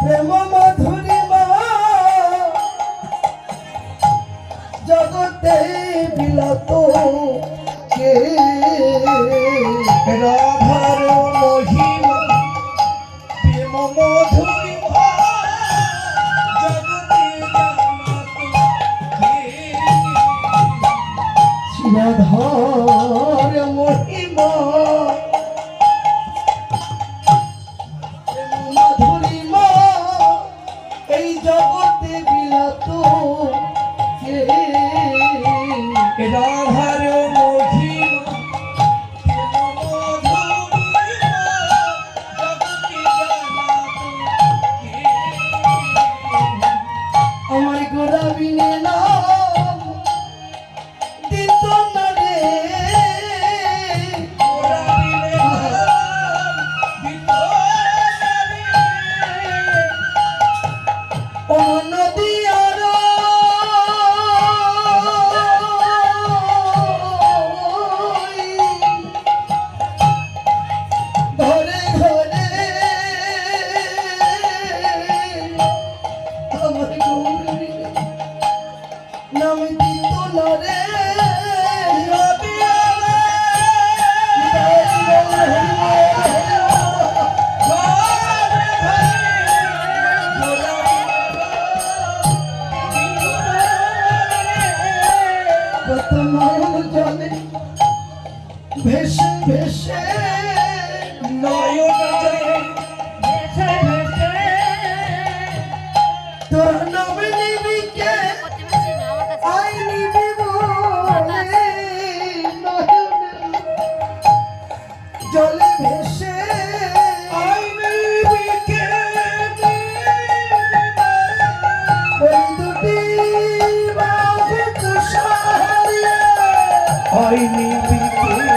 প্রেম মধুরী জগতে বিলত কে? রাধার মহিমা প্রেম মধুরী রাধার মহিমা জলে ভেসে ভেসে I need you.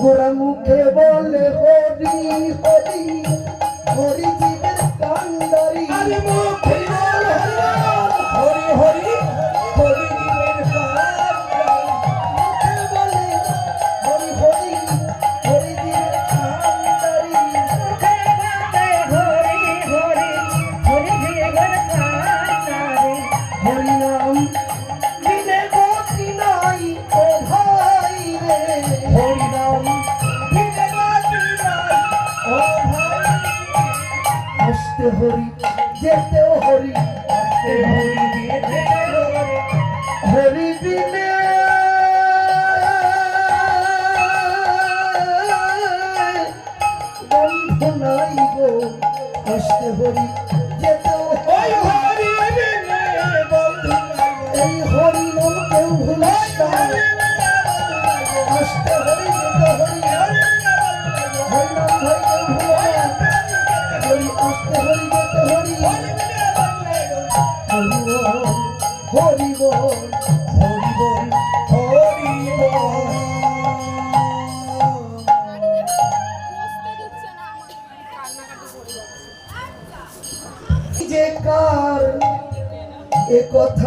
গোড়া মুখে বলে হরি হরি হরি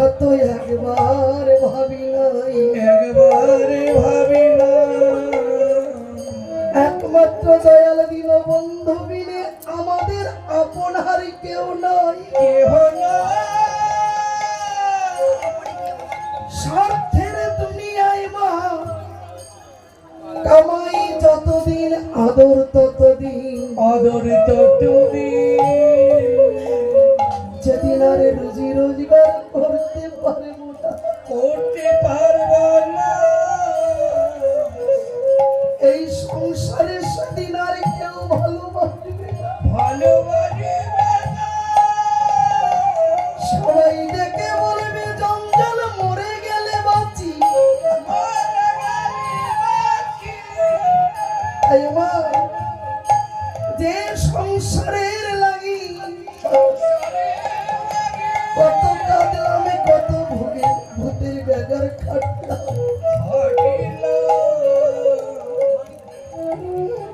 কথা তো একবার ভাবি নাই একবারে ভাবি না একমাত্র দয়াল দিল বন্ধু বিনে আমাদের আপনার কেউ নাই। কেহ স্বার্থের দুনিয়ায় মা কামাই যতদিন আদর ততদিন। আদর তো তুমি যেদিন আর রুজি রোজগার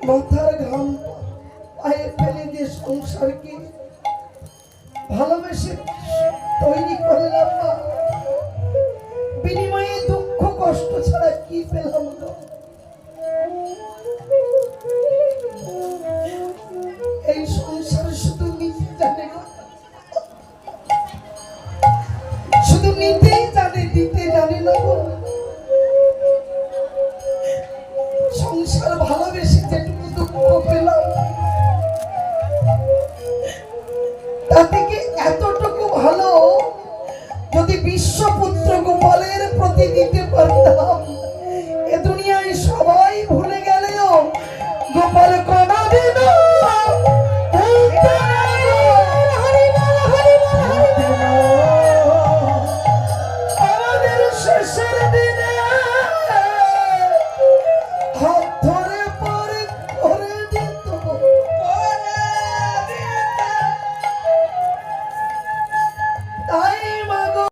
মাথার ঘাম পায়ে ফেলে দিয়ে সংসারকে ভালোবেসে তৈরি করলাম বিনিময়ে দুঃখ কষ্ট ছাড়া কি পেলাম এই সংসার শুধু নিতে জানে না। শুধু নিতেই। সংসার ভালোবেসে যেটুকু পেলাম তা থেকে এতটুকু ভালো? যদি বিশ্বপুত্র গোপালের প্রতি দিতে পারতাম।